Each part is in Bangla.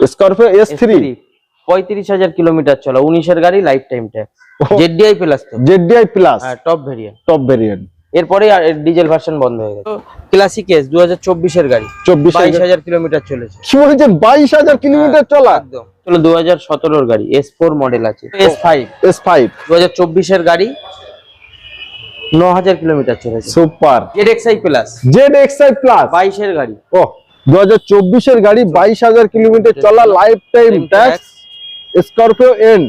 স্করপিও এস থ্রি পঁয়ত্রিশ হাজার কিলোমিটার চলা উনিশের গাড়ি life time tax Z D I plus Z D I plus হ্যাঁ টপ ভেরিয়েন্ট টপ ভেরিয়েন্ট এরপরে ডিজেল ভার্সন বন্ধ হয়ে গেছে। ক্লাসিক এস দু হাজার চব্বিশের গাড়ি। চব্বিশ বাইশ হাজার কিলোমিটার চলেছে। কি বলছেন? বাইশ হাজার কিলোমিটার চলা? একদম। চলো দু হাজার সতেরোর গাড়ি এস ফোর মডেল আছে। এস ফাইভ এস ফাইভ দু হাজার চব্বিশের গাড়ি ন হাজার কিলোমিটার চলেছে। Super Z X I plus Z X I plus বাইশের গাড়ি। ও দু হাজার চব্বিশের গাড়ি বাইশ হাজার কিলোমিটার চলা life time tax Scorpio N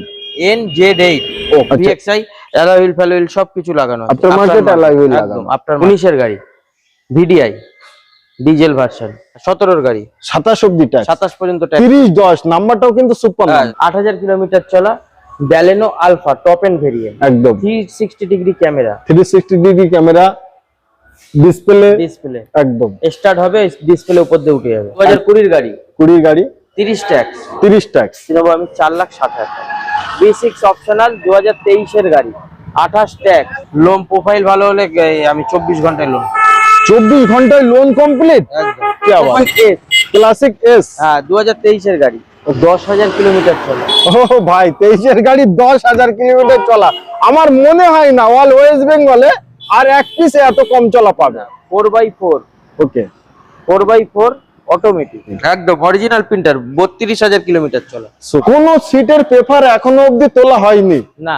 N Z eight ও ভিএক্সআই অ্যালয় ফ্যালয়েল সবকিছু লাগানো আছে। Alloy wheel একদম লাগানো। আপনার উনিশের গাড়ি ভিডিআই ডিজেল ভার্সন সতেরোর গাড়ি। সাতাশ অব্দি ট্যাক্স সাতাশ পর্যন্ত ট্যাক্স তিরিশ দশ নাম্বারটাও কিন্তু সুপার আট হাজার কিলোমিটার চলা Baleno Alpha top end variant একদম। Three sixty degree camera three sixty degree camera display display একদম। স্টার্ট হবে ডিসপ্লে উপর দিয়ে উঠে যাবে। দু হাজার কুড়ির গাড়ি। কুড়ির গাড়ি? তিরিশ ট্যাক্স তিরিশ ট্যাক্স নেব আমি চার লাখ ষাট হাজার টাকা। বি অপশনাল দু হাজার তেইশের গাড়ি। আঠাশ ট্যাক্স লোন প্রোফাইল ভালো হলে আমি চব্বিশ ঘন্টায় লোন চব্বিশ ঘন্টায় লোন কমপ্লিট একদম। কি S, ক্লাসিক এস হ্যাঁ দু হাজার তেইশের গাড়ি। দশ হাজার কিলোমিটার চলে। ও ভাই তেইশের গাড়ি দশ হাজার কিলোমিটার চলা। আমার মনে হয় না অল ওয়েস্ট বেঙ্গলে আর এক পিসে এত কম চলা পাবে four by four okay four by four automatic একদম অরিজিনাল প্রিন্টার বত্রিশ হাজার কিলোমিটার চলে। কোন সিটের পেপার এখনও অবধি তোলা হয়নি। না।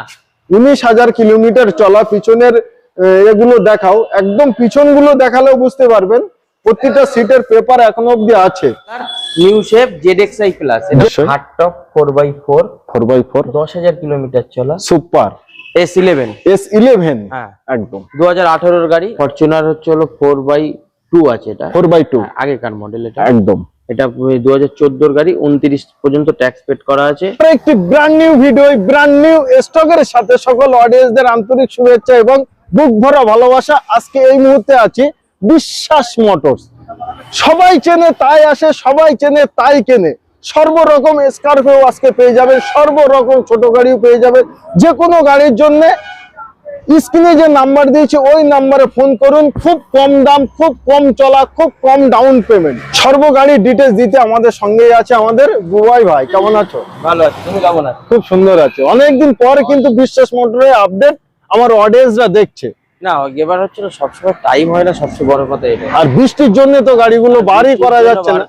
উনিশ হাজার কিলোমিটার চলা পিছনের আহ, এগুলো দেখাও। একদম পিছনগুলো দেখালেও বুঝতে পারবেন প্রতিটা সিটের পেপার এখনও অবধি আছে। New shape Z X I plus নিশ্চয়ই। Hard top four by four four by four দশ হাজার কিলোমিটার চলা। Super S eleven S eleven হ্যাঁ। একদম। দু হাজার আঠারোর গাড়ি। ফরচুনার হচ্ছে হলো ফোর বাই টু আছে এটা। ফোর বাই টু আগেকার মডেল এটা। একদম। এটা দু হাজার চোদ্দোর গাড়ি উনত্রিশ পর্যন্ত ট্যাক্স পেড করা আছে। একটি brand new video brand new স্টকের সাথে সকল অডিয়েন্সদের আন্তরিক শুভেচ্ছা এবং বুক ভরা ভালোবাসা আজকে এই মুহূর্তে আছি বিশ্বাস মোটরস। সবাই চেনে তাই আসে সবাই চেনে তাই কেনে। সর্বরকম স্করপিও আজকে পেয়ে যাবেন সর্বরকম ছোট গাড়িও পেয়ে যাবেন যে কোনো গাড়ির জন্য স্ক্রিনে যে নাম্বার দিয়েছে ওই নাম্বারে ফোন করুন। খুব কম দাম খুব কম চলা খুব কম ডাউন পেমেন্ট সর্ব গাড়ির ডিটেলস দিতে আমাদের সঙ্গেই আছে আমাদের বুবাই ভাই। কেমন আছো? ভালো আছে। তুমি কেমন আছো? খুব সুন্দর আছে। অনেকদিন পর কিন্তু বিশ্বাস মোটরের আপডেট আমার অডিয়েন্সরা দেখছে। না এবার হচ্ছে সবসময় টাইম হয় না সবচেয়ে বড় কথা এটা আর বৃষ্টির জন্য তো গাড়িগুলো বাড়ি করা যাচ্ছে না।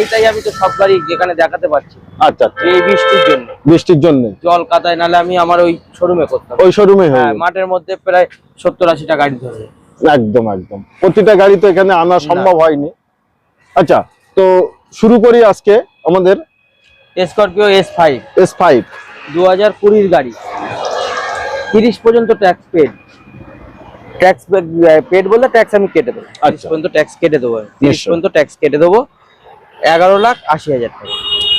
এইটাই আমি তো সব গাড়ি যেখানে দেখাতে আচ্ছা আচ্ছা। এই বৃষ্টির জন্য। বৃষ্টির জন্য? জল কাদায় নালে আমি আমার ওই শোরুমে করতাম। ওই শোরুমে হ্যাঁ মাঠের মধ্যে প্রায় সত্তর আশিটা গাড়ি ধরে একদম একদম। প্রতিটা গাড়ি তো এখানে আনা সম্ভব হয়নি। আচ্ছা তো শুরু করি আজকে আমাদের Scorpio S five S five দু হাজার কুড়ির গাড়ি। তিরিশ পর্যন্ত ট্যাক্স পেড ট্যাক্স পেড বললে ট্যাক্স আমি কেটে দেবো। তিরিশ আচ্ছা। পর্যন্ত ট্যাক্স কেটে দেবো। তিরিশ পর্যন্ত ট্যাক্স কেটে দেবো। এগারো লাখ আশি হাজার টাকা।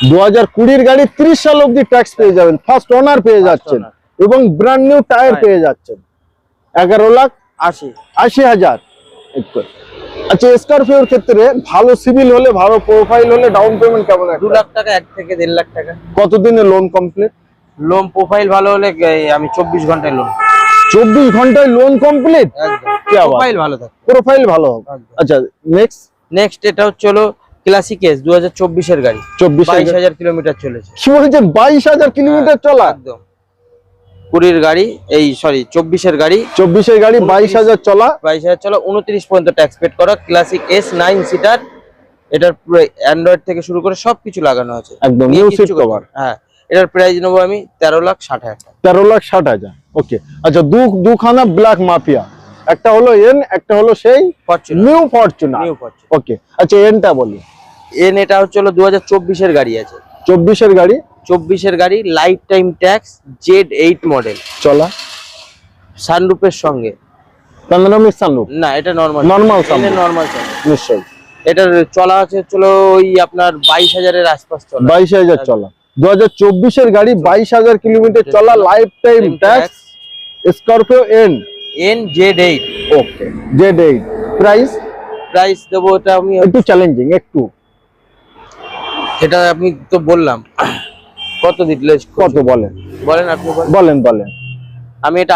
দু হাজার কুড়ির গাড়ি ত্রিশ সাল অব্দি ট্যাক্স পেয়ে যাবেন। ফার্স্ট ওনার পেয়ে যাচ্ছেন। এবং ব্র্যান্ড নিউ টায়ার পেয়ে যাচ্ছেন। এগারো লাখ আশি। আশি হাজার। আচ্ছা স্করপিওর ক্ষেত্রে ভালো সিভিল হলে ভালো প্রোফাইল হলে ডাউন পেমেন্ট কেমন দু? লাখ টাকা এক থেকে দেড় লাখ টাকা। কতদিনে লোন কমপ্লিট লোন প্রোফাইল ভালো হলে আমি চব্বিশ ঘন্টায় লোন চব্বিশ ঘন্টায় লোন কমপ্লিট? প্রোফাইল ভালো থাকে। প্রোফাইল ভালো আচ্ছা নেক্সট নেক্সট এটা হচ্ছে হলো ক্লাসিক এস দু হাজার চব্বিশের গাড়ি। চব্বিশ বাইশ হাজার কিলোমিটার চলেছে। কি বলছেন বাইশ হাজার কিলোমিটার চলা? একদম। কুড়ির গাড়ি এই সরি চব্বিশের গাড়ি। চব্বিশের গাড়ি বাইশ হাজার চলা? বাইশ হাজার চলো উনত্রিশ পর্যন্ত ট্যাক্স পেড করা ক্লাসিক এস নাইন সিটার এটার অ্যান্ড্রয়েড থেকে শুরু করে সবকিছু লাগানো আছে। একদম নিউ সিট কভার হ্যাঁ। এটার প্রাইস নেব আমি তেরো লাখ ষাট হাজার টাকা। তেরো লাখ ষাট হাজার ওকে আচ্ছা দু দুখানা ব্ল্যাক মাফিয়া একটা হলো এন একটা হলো সেই new Fortuner new Fortuner okay আচ্ছা এনটা বলি। এন এটা হচ্ছে হলো দু হাজার চব্বিশের গাড়ি আছে। চব্বিশের গাড়ি? চব্বিশের গাড়ি lifetime tax Z eight model চলা। সানরুপের সঙ্গে। প্যানোরামিক সানরুফ না এটা নর্মাল sunroof। নর্মাল নিশ্চয়ই। এটার চলা আছে চলো ওই আপনার বাইশ হাজারের আশপাশ চলা। বাইশ হাজার চলা। দু হাজার গাড়ি বাইশ হাজার কিলোমিটার চলা lifetime tax Scorpio N N Z eight okay Z eight price price দেবো এটা আমি একটু চ্যালেঞ্জিং একটু। এটা আপনি তো বললাম। কত দিলে কত বলেন? বলেন আপনি বলেন। বলেন বলেন। আমি এটা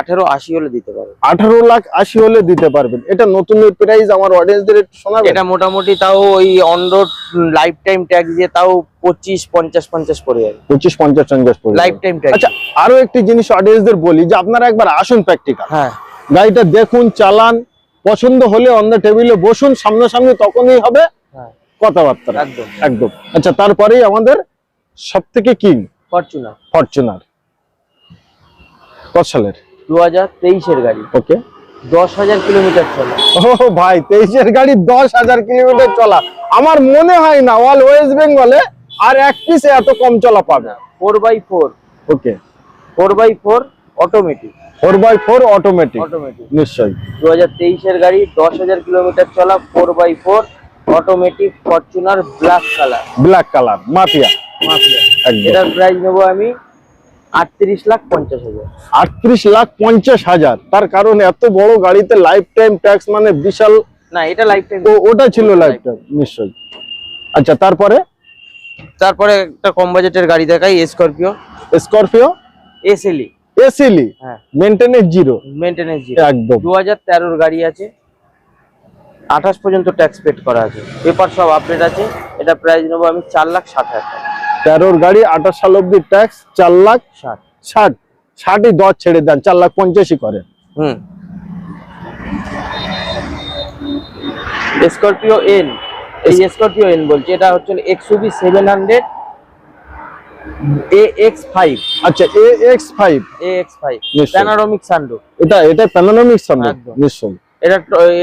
আঠারো আশি হলে দিতে পারব। আঠারো লাখ আশি হলে দিতে পারবেন। এটা নতুন প্রাইস আমার অডিয়েন্সদের একটু শোনাবেন? এটা মোটামুটি তাও ওই অনরোড লাইফ টাইম ট্যাক্স দিয়ে তাও পঁচিশ পঞ্চাশ পঞ্চাশ পড়ে যাবে। পঁচিশ পঞ্চাশ পঞ্চাশ। লাইফ টাইম ট্যাক্স আচ্ছা আরও একটি জিনিস অডিয়েন্সদের বলি যে আপনারা একবার আসুন প্র্যাকটিক্যাল হ্যাঁ। গাড়িটা দেখুন চালান পছন্দ হলে অন্য টেবিলে বসুন সামনাসামনি তখনই হবে হ্যাঁ। কথাবার্তা। একদম। একদম। আচ্ছা তারপরেই আমাদের সব থেকে কিং? ফরচুনার ফরচুনার কত সালের? দু হাজার তেইশের গাড়ি। ওকে। দশ হাজার কিলোমিটার চলে। ও ভাই তেইশের গাড়ি দশ হাজার কিলোমিটার চলা। আমার মনে হয় না অল ওয়েস্ট বেঙ্গলে আর এক পিসে এত কম চলা পাবে। Four by four. Okay. Four by four automatic four by four automatic automatic নিশ্চয়ই। দু হাজার তেইশের গাড়ি দশ হাজার কিলোমিটার চলা four by four automatic Fortuner black colour black colour mafia. Mafia. এটার প্রাইস নেব আমি আটত্রিশ লাখ পঞ্চাশ হাজার। আটত্রিশ লাখ পঞ্চাশ হাজার। তার কারণ এত বড় গাড়িতে লাইফ টাইম ট্যাক্স মানে বিশাল না এটা লাইফ টাইম ওটা ছিল লাইফ টাইম নিশ্চয়ই। আচ্ছা তারপরে? তারপরে একটা কম বাজেটের গাড়ি দেখাই স্করপিও স্করপিও এসএলই এসিলি হ্যাঁ। মেনটেনেন্স জিরো মেনটেনেন্স একদম। দু হাজার তেরোর গাড়ি আছে। আঠাশ পর্যন্ত ট্যাক্স পেড করা আছে। পেপার সব আপডেট আছে। এটা প্রাইস নেব আমি চার লাখ ষাট হাজার টাকা। তেরোর গাড়ি আঠাশ সাল অব্দি ট্যাক্স চার লাখ ষাট। ষাট। ষাটই দশ ছেড়ে দেন চার লাখ পঞ্চাশই করে হুম। স্করপিও এন এই স্করপিও এন বলছি এটা হচ্ছে XUV seven hundred A X five আচ্ছা A X five A X five. Panoramic সানডো এটা এটা প্যানোরামিক একদম। নিশ্চয়ই। এটা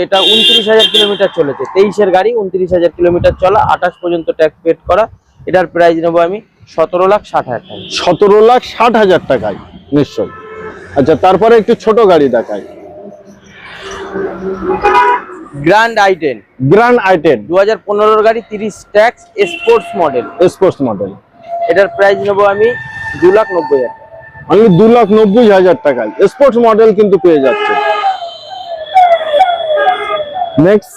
এটা উনত্রিশ হাজার কিলোমিটার চলেছে তেইশের গাড়ি উনত্রিশ হাজার কিলোমিটার চলা আঠাশ পর্যন্ত ট্যাক্স পেড করা। এটার প্রাইস নেব আমি সতেরো লাখ ষাট হাজার টাকা। সতেরো লাখ ষাট হাজার টাকায় নিশ্চয়ই। আচ্ছা তারপরে একটু ছোট গাড়ি দেখাই। Grand I ten grand I ten দু হাজার পনেরোর গাড়ি তিরিশ tax sports model sports model এটার প্রাইস নেব আমি দু লাখ নব্বই হাজার। আমি দু লাখ নব্বই হাজার টাকায়। স্পোর্টস মডেল কিন্তু পেয়ে যাচ্ছে। Next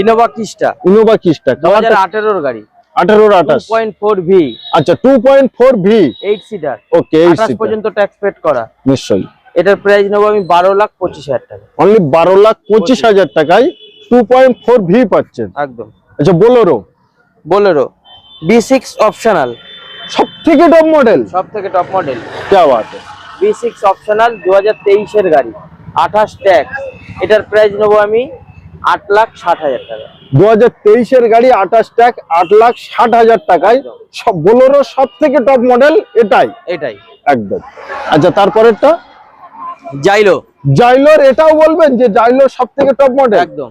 Innova Crysta Innova Crysta দু হাজার আঠেরোর গাড়ি। আঠারোর আঠাশ পয়েন্ট ফোর ভি আচ্ছা two point four V eight seater okay এই আঠাশ পর্যন্ত ট্যাক্স পেড করা নিশ্চয়ই এটার প্রাইস নেবো আমি বারো লাখ পঁচিশ হাজার টাকা অনলি বারো লাখ পঁচিশ হাজার টাকায় টু পয়েন্ট ফোর ভি পাচ্ছেন একদম আচ্ছা Bolero Bolero B six optional সব থেকে টপ মডেল সব থেকে টপ মডেল क्या बात है বি সিক্স অপশনাল দু হাজার তেইশের গাড়ি আঠাশ ট্যাক্স এটার প্রাইস নেবো আমি আট লাখ ষাট হাজার টাকা দু হাজার গাড়ি আঠাশ ট্যাক আট লাখ ষাট হাজার টাকায়। সব বোলোরো সব থেকে টপ মডেল এটাই। এটাই। একদম। আচ্ছা তারপরেরটা? জাইলো জাইলোর এটাও বলবেন যে জাইলোর সব থেকে টপ মডেল একদম।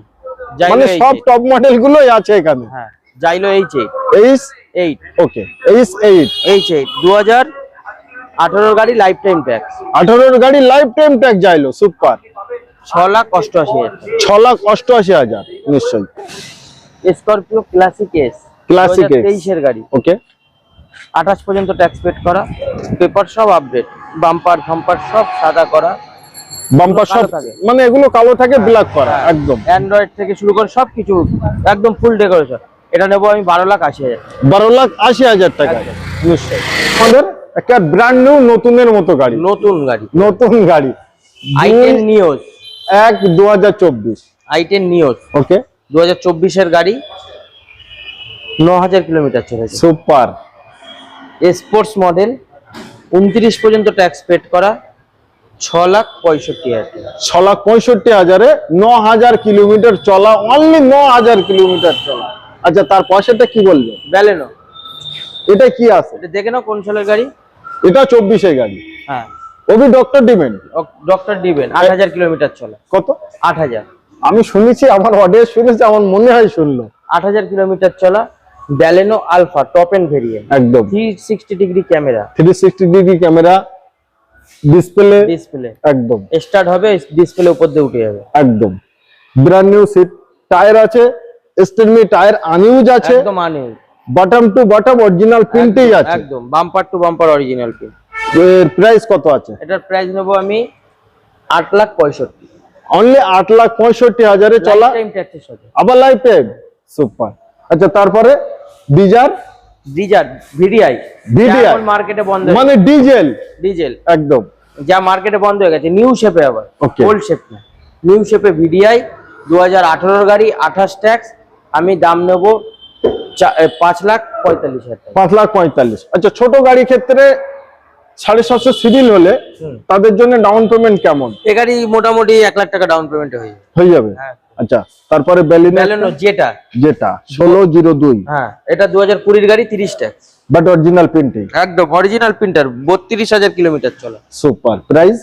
মানে সব টপ মডেল গুলোই আছে এখানে। হ্যাঁ Xylo H H eight okay H eight H eight দু হাজার আঠারোর গাড়ি লাইফ টাইম ট্যাক্স আঠারোর গাড়ি life time tax Xylo super ছ লাখ অষ্টআশি হাজার ছ লাখ অষ্টআশি হাজার নিশ্চয়ই। Scorpio classic S S। তেইশের গাড়ি। ওকে আঠাশ পর্যন্ত ট্যাক্স পেড করা পেপার সব আপডেট বাম্পার ফাম্পার সব সাদা করা। বাম্পার সব। মানে এগুলো কালো থাকে ব্ল্যাক করা একদম। অ্যান্ড্রয়েড থেকে শুরু করে সব কিছু একদম ফুল ডেকোরেশন এটা নেব আমি বারো লাখ আশি হাজার বারো লাখ আশি হাজার টাকায় নিশ্চয়ই। আমাদের একটা ব্র্যান্ড নিউ নতুনের মতো গাড়ি। নতুন গাড়ি। নতুন গাড়ি। আই টেন নিওস এক দু হাজার চব্বিশ। আই টেন নিওস ওকে দু হাজার চব্বিশের গাড়ি ন হাজার কিলোমিটার চলেছে। সুপার স্পোর্টস মডেল উনত্রিশ পর্যন্ত ট্যাক্স পেড করা ছ লাখ পঁয়ষট্টি হাজার ছ লাখ পঁয়ষট্টি হাজারে ন হাজার কিলোমিটার চলা অনলি ন হাজার কিলোমিটার চলা। আচ্ছা তার পাশেটা কি বলবে? ব্যালেনো এটা কি আছে? এটা দেখে নাও কোন সালের গাড়ি। এটা চব্বিশে গাড়ি। হ্যাঁ। ওবি ডক্টর ডিমেন্ট ডক্টর ডিবেন আট হাজার কিলোমিটার চলে। কত? আট হাজার। আমি শুনেছি আমার অডিয়েন্স শুনেছি আমার মনে হয় শুনলো। আট হাজার কিলোমিটার চলা Baleno alpha top end variant একদম। Three sixty degree camera three sixty degree camera display display একদম। স্টার্ট হবে ডিসপ্লে উপর দিয়ে উঠে যাবে। একদম। ব্র্যান্ড নিউ সিট টায়ার আছে স্টেনমি টায়ার আনইউজ আছে। একদম আনে বটম টু বটম অরিজিনাল প্রিন্টেই আছে। একদম বাম্পার টু বাম্পার অরিজিনাল পিন এর প্রাইস কত আছে? এটার প্রাইস নেব আমি আট লাখ পঁয়ষট্টি। অনলি আট লাখ পঁয়ষট্টি হাজারে চলা আবার লাইফ টাইম সুপার আচ্ছা তারপরে ডিজার ডিজার ভিডিআই VDI? মার্কেটে বন্ধ মানে ডিজেল ডিজেল একদম। যা মার্কেটে বন্ধ হয়ে গেছে। নিউ শেপে আবার. ওল্ড শেপ না নিউ শেপে ভিডিআই দু হাজার গাড়ি আঠাশ ট্যাক্স আমি দাম নেব পাঁচ লাখ পঁয়তাল্লিশ হাজার পাঁচ লাখ পঁয়তাল্লিশ। আচ্ছা ছোট গাড়ি ক্ষেত্রে সাড়ে সাতশো সিভিল হলে তাদের জন্য ডাউন পেমেন্ট কেমন? এ গাড়ি মোটামুটি এক লাখ টাকা ডাউন পেমেন্ট হয়ে যাবে। হয়ে যাবে? হ্যাঁ। আচ্ছা তারপরে ব্যালেনো যেটা যেটা ষোলো জিরো দুই। হ্যাঁ এটা দু হাজার কুড়ির গাড়ি তিরিশ ট্যাক্স। বাট অরিজিনাল প্রিন্টিং একদম অরিজিনাল প্রিন্টার বত্রিশ হাজার কিলোমিটার চলা। সুপার প্রাইস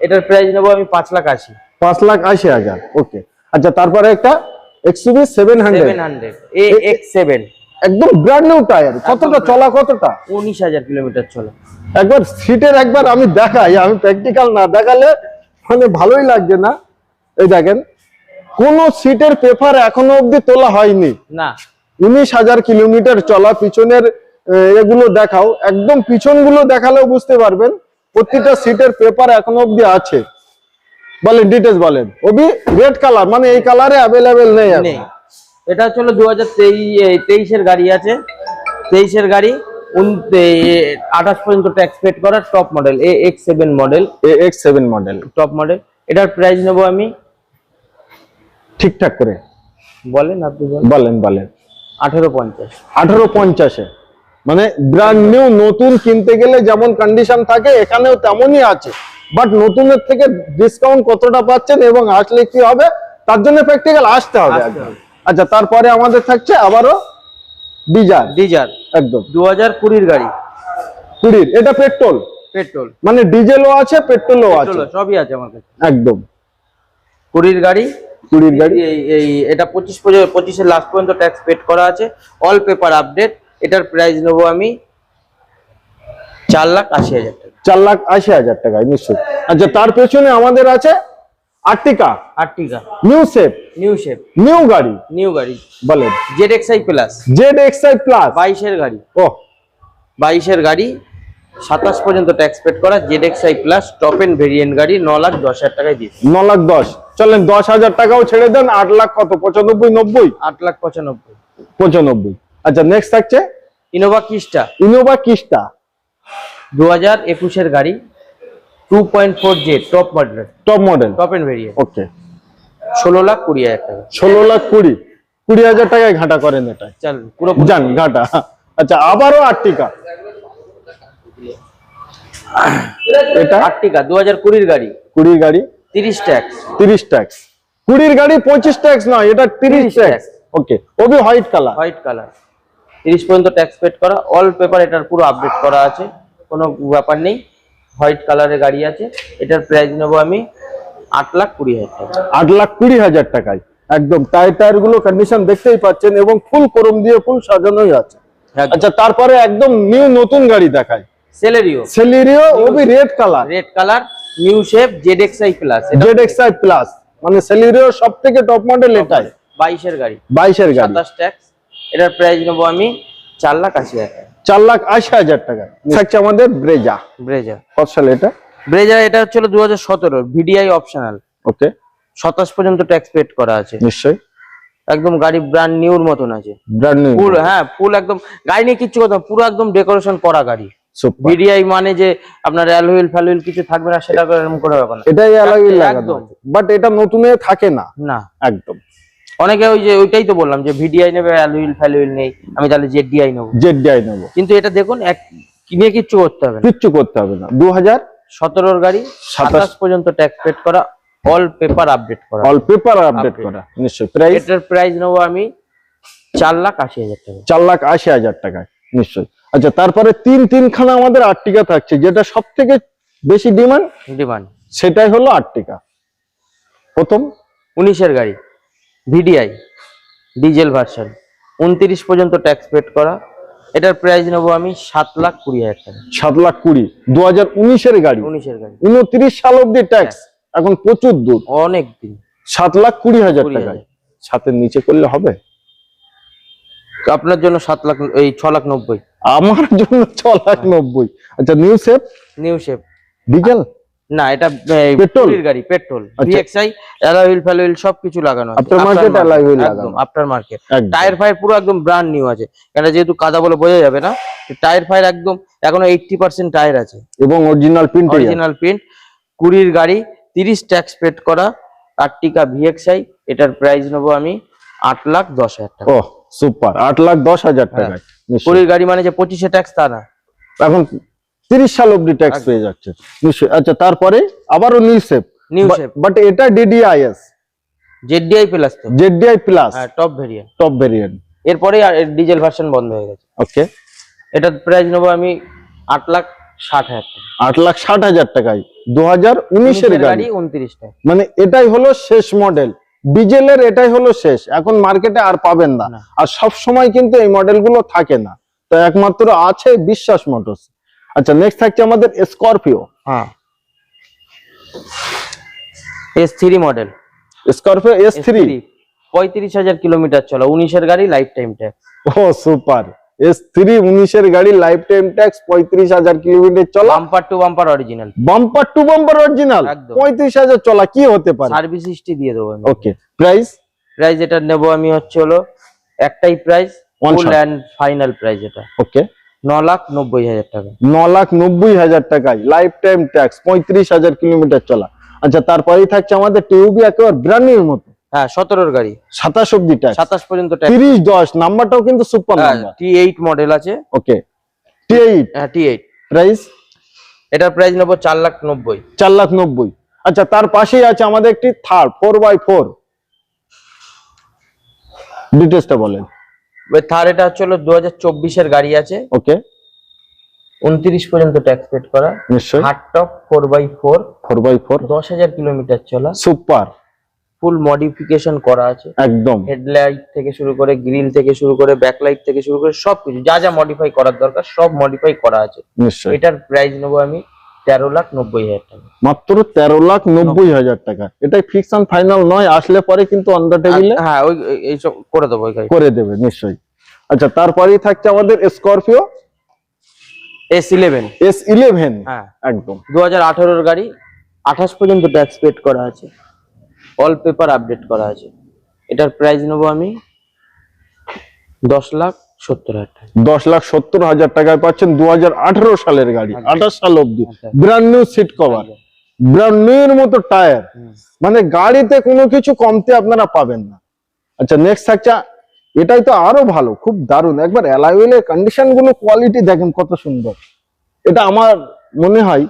এটার প্রাইস নেব আমি পাঁচ লাখ আশি। পাঁচ লাখ আশি হাজার ওকে আচ্ছা তারপরে একটা XUV seven hundred seven hundred A X seven একদম ব্র্যান্ড নিউ টায়ার কতটা চলা কতটা? উনিশ হাজার কিলোমিটার চলা। একবার সিটের একবার আমি দেখাই আমি প্র্যাকটিক্যাল না দেখালে মানে ভালোই লাগছে না। এই দেখেন কোন সিটের পেপার এখনও অবধি তোলা হয়নি। না। উনিশ হাজার কিলোমিটার চলা পিছনের এগুলো দেখাও। একদম পিছনগুলো দেখালেও বুঝতে পারবেন প্রতিটা সিটের পেপার এখনও অবধি আছে। বলেন ডিটেলস বলেন। ওবি রেড কালার মানে এই কালারে অ্যাভেলেবেল নেই এখন। এটা হচ্ছে দু হাজার তেইশের গাড়ি আছে। তেইশের গাড়ি আঠাশ পর্যন্ত ট্যাক্স পেড করা top model A X seven model A X seven model top model এটার প্রাইস নেব আমি? ঠিকঠাক করে। বলেন আপনি বলেন। বলেন আঠেরো পঞ্চাশ। আঠারো পঞ্চাশে। মানে ব্র্যান্ড নিউ নতুন কিনতে গেলে যেমন কন্ডিশন থাকে এখানেও তেমনই আছে। বাট নতুনের থেকে ডিসকাউন্ট কতটা পাচ্ছেন এবং আসলে কি হবে তার জন্য প্র্যাকটিক্যাল আসতে হবে একদম। আচ্ছা তারপরে আমাদের থাকছে আবারও ডিজার। ডিজার। একদম। দু হাজার কুড়ির গাড়ি। কুড়ির এটা পেট্রোল। পেট্রোল। মানে ডিজেলও আছে পেট্রোলও আছে। সবই আছে আমার কাছে। একদম। কুড়ির গাড়ি। কুড়ির গাড়ি। এই এটা পঁচিশ পঁচিশের লাস্ট পর্যন্ত ট্যাক্স পেড করা আছে। অল পেপার আপডেট এটার প্রাইস নেব আমি চার লাখ আশি হাজার টাকা। চার লাখ আশি হাজার টাকায় নিশ্চয়ই। আচ্ছা তার পেছনে আমাদের আছে Ertiga? Ertiga. New shape new shape new গাড়ি? নিউ গাড়ি। বলেন। Z X I plus Z X I plus বাইশের গাড়ি। ও। বাইশের গাড়ি। সাতাশ পর্যন্ত ট্যাক্স পেড করা। Z X I plus top end variant গাড়ি ন লাখ দশ হাজার টাকায় দিয়েছে। ন লাখ দশ। চলেন দশ হাজার টাকাও ছেড়ে দেন। আট লাখ কত? পঁচানব্বই নব্বই? আট লাখ পঁচানব্বই। পঁচানব্বই। আচ্ছা নেক্সট থাকছে? ইনোভা কিস্টা ইনোভা কিস্টা দু হাজার একুশের গাড়ি। Two point four J top model top model top end variant okay ষোলো লাখ কুড়ি হাজার টাকা। ষোলো লাখ কুড়ি। কুড়ি হাজার টাকায় ঘাটা করেন এটা। চল পুরো যান ঘাটা। আচ্ছা আবারও আর্টিকা এটা? আর্টিকা দু হাজার কুড়ির গাড়ি। কুড়ির গাড়ি? তিরিশ ট্যাক্স। তিরিশ ট্যাক্স। কুড়ির গাড়ি পঁচিশ ট্যাক্স নয় এটা তিরিশ 30 ট্যাক্স। ওকে ওবি হোয়াইট কালার। White colour. তিরিশ পর্যন্ত ট্যাক্স পেড করা। অল পেপার এটার পুরো আপডেট করা আছে। কোনো ব্যাপার নেই। হোয়াইট কালারের গাড়ি আছে এটার প্রাইস নেব আমি আট লাখ কুড়ি হাজার টাকা। আট লাখ কুড়ি হাজার টাকায়। একদম টায়ার টায়ারগুলো কন্ডিশন দেখতেই পাচ্ছেন এবং ফুল করম দিয়ে ফুল সাজানোই আছে। আচ্ছা তারপরে একদম নিউ নতুন গাড়ি দেখায় Celerio Celerio Obi red colour red colour new shape Z X I plus Z X I plus মানে সেলিরিও সব থেকে টপ মডেল এটাই। বাইশের গাড়ি। বাইশের গাড়ি। সাতাশ ট্যাক্স এটার প্রাইস নেব আমি চার লাখ আশি হাজার চার লাখ আশি হাজার টাকা। থাকছে আমাদের ব্রেজা। ব্রেজার কত সালে এটা? ব্রেজার এটা হচ্ছে দু হাজার সতেরো ভিডিআই অপশনাল। ওকে। সাতাশ পর্যন্ত ট্যাক্স পেড করা আছে। নিশ্চয়ই। একদম গাড়ি ব্র্যান্ড নিউর মতন আছে। ব্র্যান্ড নিউ ফুল হ্যাঁ ফুল একদম গাড়ি নিয়ে কিচ্ছু কথা পুরো একদম ডেকোরেশন করা গাড়ি। ভিডিআই মানে যে আপনার কিছু থাকবে না সেটা করে এরকম করে ব্যাপার না। এটাই একদম। বাট এটা নতুনে থাকে না। না। একদম। অনেকে ওই যে ওইটাই তো বললাম যে ভিডিআই নেবে অ্যালুইল ফ্যালুইল নেই আমি তাহলে জেডিআই নেব। জেড ডিআই নেব। কিন্তু এটা দেখুন এক নিয়ে কিচ্ছু করতে হবে না। কিচ্ছু করতে হবে না। দু হাজার সতেরোর গাড়ি সাতাশ। পর্যন্ত ট্যাক্স পেড করা অল পেপার আপডেট করা। অল পেপার আপডেট করা নিশ্চয়ই। প্রাইস এটার প্রাইস নেব আমি চার লাখ আশি হাজার টাকা। চার লাখ আশি হাজার টাকায় নিশ্চয়ই। আচ্ছা তারপরে তিন তিনখানা আমাদের আর্টিকা থাকছে যেটা সব থেকে বেশি ডিমান্ড ডিমান্ড সেটাই হলো আর্টিকা প্রথম? উনিশের গাড়ি। ভিডিআই ডিজেল ভার্সন উনত্রিশ পর্যন্ত ট্যাক্স পেড করা। এটার প্রাইস নেব আমি সাত লাখ কুড়ি হাজার টাকা। সাত লাখ কুড়ি। দু হাজার উনিশের গাড়ি। উনিশের গাড়ি। উনত্রিশ সাল অব্দি ট্যাক্স এখন প্রচুর দূর। অনেক দিন। সাত লাখ কুড়ি হাজার টাকায় সাতের নিচে করলে হবে? আপনার জন্য সাত লাখ এই ছ লাখ নব্বই। আমার জন্য ছ লাখ নব্বই। আচ্ছা new shape new shape diesel না এটা? পেট্রোল? গাড়ি পেট্রোল আচ্ছা। ভিএক্সআই অ্যালয় ফ্যালয়েল সবকিছু লাগানো আছে। After market alloy wheel একদম আফটার মার্কেট টায়ার ফায়ার পুরো একদম ব্র্যান্ড নিউ আছে। এটা যেহেতু কাদা বলে বোঝা যাবে না টায়ার ফায়ার একদম এখনও এইটটি পার্সেন্ট টায়ার আছে। এবং অরিজিনাল প্রিন্ট অরিজিনাল প্রিন্ট কুড়ির গাড়ি তিরিশ ট্যাক্স পেড করা আর্টিকা ভিএক্সআই এটার প্রাইস নেব আমি আট লাখ দশ হাজার টাকা। ও সুপার আট লাখ দশ হাজার হ্যাঁ। টাকায় কুড়ির গাড়ি মানে যে পঁচিশে ট্যাক্স তা না। এখন তিরিশ সাল অব্দি ট্যাক্স পেয়ে যাচ্ছে। নিশ্চয়ই। আচ্ছা তারপরে আবারও new shape new shape but এটা ডিডিআইএস জেডিআই প্লাস তো। ZDI plus top variant top variant এরপরে ডিজেল ভার্সন বন্ধ হয়ে গেছে। ওকে এটার প্রাইস নেব আমি আট লাখ ষাট হাজার টাকা। আট লাখ ষাট হাজার টাকায়। দু হাজার উনিশের গাড়ি। উনত্রিশ টাকা। মানে এটাই হলো শেষ মডেল ডিজেলের এটাই হলো শেষ। এখন মার্কেটে আর পাবেন না। না। আর সব সময় কিন্তু এই মডেলগুলো থাকে না। তো একমাত্র আছে বিশ্বাস মোটরস আচ্ছা নেক্সট থাকছে আমাদের স্করপিও হ্যাঁ। S three model Scorpio S three পঁয়ত্রিশ হাজার কিলোমিটার চলা উনিশের গাড়ি লাইফ টাইম ট্যাক্স ও সুপার এস থ্রি উনিশের গাড়ি লাইফ টাইম ট্যাক্স পঁয়ত্রিশ হাজার কিলোমিটার চলা। Bumper to bumper original bumper to bumper original একদম। পঁয়ত্রিশ হাজার চলা কি হতে পারে? সার্ভিস হিস্ট্রি দিয়ে দেবো আমি। ওকে প্রাইস প্রাইস এটা নেব আমি হচ্ছে হলো একটাই price full. And final price এটা ওকে ন লাখ নব্বই হাজার টাকা। ন লাখ নব্বই হাজার টাকায় লাইফ টাইম ট্যাক্স পঁয়ত্রিশ হাজার কিলোমিটার চলা। আচ্ছা তারপরেই থাকছে আমাদের টিউবি একেবারে ব্র্যান্ড মতো। হ্যাঁ সতেরোর গাড়ি। সাতাশ অব্দি ট্যাক্স সাতাশ পর্যন্ত তিরিশ দশ নাম্বারটাও কিন্তু super number T eight model আছে। ওকে টি এইট হ্যাঁ টি এইট প্রাইস এটার প্রাইস নেব চার লাখ নব্বই। চার লাখ নব্বই। আচ্ছা তার পাশেই আছে আমাদের একটি থার্ড ফোর বাই ফোর ডিটেলসটা বলেন। থার এটা হচ্ছে হলো দু হাজার গাড়ি আছে। ওকে। উনত্রিশ পর্যন্ত ট্যাক্স পেড করা। নিশ্চয়ই। Hard top four by four four by four দশ হাজার কিলোমিটার চলা। সুপার ফুল মডিফিকেশন করা আছে। একদম। হেডলাইট থেকে শুরু করে গ্রিল থেকে শুরু করে ব্যাকলাইট থেকে শুরু করে সবকিছু। যা যা মডিফাই করার দরকার সব মডিফাই করা আছে। নিশ্চয়ই। এটার প্রাইস নেব আমি তেরো লাখ নব্বই হাজার টাকা। মাত্র তেরো লাখ নব্বই হাজার টাকা। এটাই ফিক্স অ্যান্ড ফাইনাল নয় আসলে পরে কিন্তু অন দ্য টেবিলে হ্যাঁ ওই এই- এইসব করে দেবো করে দেবে নিশ্চয়ই। আচ্ছা তারপরেই থাকছে আমাদের Scorpio S eleven S eleven হ্যাঁ। একদম। দু হাজার আঠারোর গাড়ি আঠাশ পর্যন্ত ট্যাক্স পেড করা আছে। অল পেপার আপডেট করা আছে। এটার প্রাইস নেব আমি দশ লাখ সত্তর হাজার দশ লাখ সত্তর হাজার টাকায় পাচ্ছেন দু আঠারো সালের গাড়ি আঠাশ সাল অব্দি আচ্ছা। Brand new seat cover brand new এর মতো টায়ার মানে গাড়িতে কোনো কিছু কমতে আপনারা পাবেন না। আচ্ছা নেক্সট থাকছে এটাই তো আরও ভালো খুব দারুণ। একবার অ্যালাইওয়েলের কন্ডিশনগুলো কোয়ালিটি দেখেন কত সুন্দর। এটা আমার মনে হয়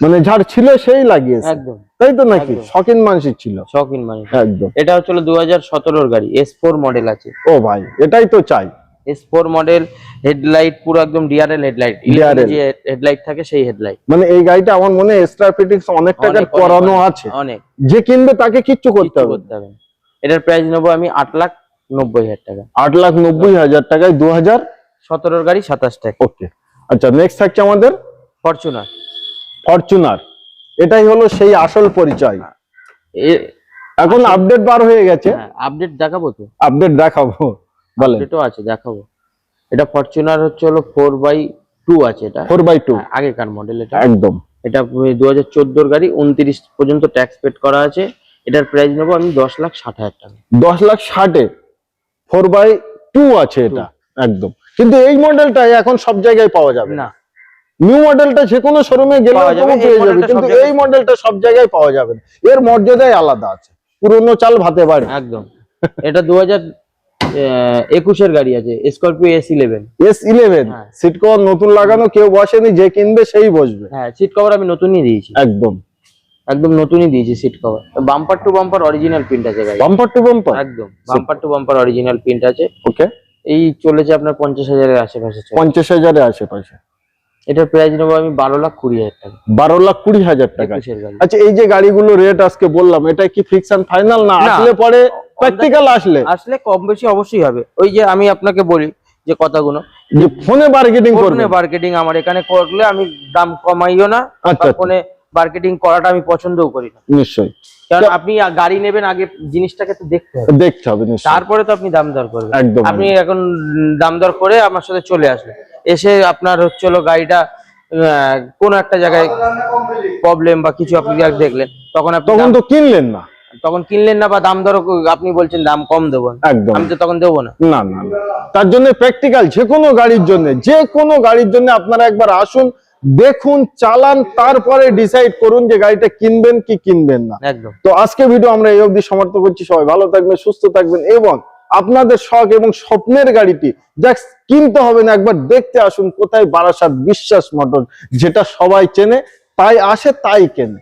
মানে যার ছিল সেই লাগিয়েছে। একদম। তাই তো নাকি। শখিন মানুষের ছিল। শখিন মানে একদম। এটা হচ্ছে দু হাজার সতেরোর গাড়ি এস ফোর মডেল আছে। ও ভাই এটাই তো চাই। এস ফোর মডেল হেডলাইট পুরো একদম ডিআরএল হেডলাইট যে হেডলাইট থাকে সেই হেডলাইট মানে এই গাড়িটা আমার মনে এক্সট্রা ফিটিংস অনেক টাকার করানো আছে। অনেক। যে কিনবে তাকে কিচ্ছু করতে হবে। করতে হবে এটার প্রাইস নেব আমি আট লাখ নব্বই হাজার টাকা। আট লাখ নব্বই হাজার টাকায় দু হাজার সতেরোর গাড়ি সাতাশ টাকা ওকে আচ্ছা নেক্সট থাকছে আমাদের ফরচুনার ফরচুনার। এটাই হলো সেই আসল পরিচয়। এখন আপডেট বার হয়ে গেছে। আপডেট দেখাবো তো। আপডেট দেখাবো বলে আপডেটও আছে দেখাবো। এটা ফরচুনার হচ্ছে হলো ফোর বাই টু আছে এটা। ফোর বাই টু হ্যাঁ, আগেকার মডেল এটা। একদম। এটা দু হাজার চোদ্দোর গাড়ি উনত্রিশ পর্যন্ত ট্যাক্স পেড করা আছে। এটার প্রাইস নেব আমি দশ লাখ ষাট হাজার টাকা। দশ লাখ ষাটে। ফোর বাই টু আছে এটা একদম। কিন্তু এই মডেলটা এখন সব জায়গায় পাওয়া যাবে। না নিউ মডেলটা যে কোনো শোরুমে গেলে পেয়ে যাবে কিন্তু এই মডেলটা সব জায়গায় পাওয়া যাবে না। এর মর্যাদাই আলাদা আছে। পুরনো চাল ভাতে বাড়ি। একদম। এটা দু হাজার একুশের গাড়ি আছে Scorpio S eleven S eleven. Seat cover নতুন লাগানো কেউ বসেনি যে কিনবে সেই বসবে। হ্যাঁ সিট কভার আমি নতুনই দিয়েছি। একদম। একদম নতুনই দিয়েছি seat cover bumper to bumper original print আছে গাড়ি বাম্পার টু বাম্পার একদম। Bumper to bumper original print আছে। ওকে এই চলেছে আপনার পঞ্চাশ হাজারের আশেপাশে। পঞ্চাশ হাজারের আশেপাশে। এটার প্রাইস নেব আমি বারো লাখ কুড়ি হাজার টাকা। বারো লাখ কুড়ি হাজার টাকা। আচ্ছা এই যে গাড়িগুলো রেট আজকে বললাম এটা কি ফিক্স অ্যান্ড ফাইনাল না। আসলে পরে প্র্যাকটিক্যাল আসলে? আসলে কম বেশি অবশ্যই হবে। ওই যে আমি আপনাকে বলি যে কথাগুলো। যে ফোনে মার্কেটিং করবে। ফোনে মার্কেটিং আমার এখানে করলে আমি দাম কমাইও না আচ্ছা, আচ্ছা। ফোনে মার্কেটিং করাটা আমি পছন্দও করি না। নিশ্চয়ই। কারণ আপনি গাড়ি নেবেন আগে জিনিসটাকে তো দেখতে হবে। দেখতে হবে তারপরে তো আপনি দাম দর করবেন। একদম। আপনি এখন দাম দর করে আমার সাথে চলে আসলেন এসে আপনার হচ্ছে হলো গাড়িটা কোনো একটা জায়গায় প্রবলেম বা কিছু আপনি দেখলেন তখন আপনি তখন তো কিনলেন না। তখন কিনলেন না বা দাম দর আপনি বলছেন দাম কম দেবো একদম। আমি তো তখন দেবো না। না না না। তার জন্য প্র্যাকটিক্যাল যে কোনো গাড়ির জন্য যে কোনো গাড়ির জন্য আপনারা একবার আসুন দেখুন চালান তারপরে ডিসাইড করুন যে গাড়িটা কিনবেন কি কিনবেন না। তো আজকে ভিডিও আমরা এই অবধি সমর্থ করছি। সবাই ভালো থাকবেন সুস্থ থাকবেন এবং আপনাদের শখ এবং স্বপ্নের গাড়িটি যা কিনতে হবে না একবার দেখতে আসুন কোথায় বারাসাত বিশ্বাস মটর যেটা সবাই চেনে তাই আসে তাই কেনে।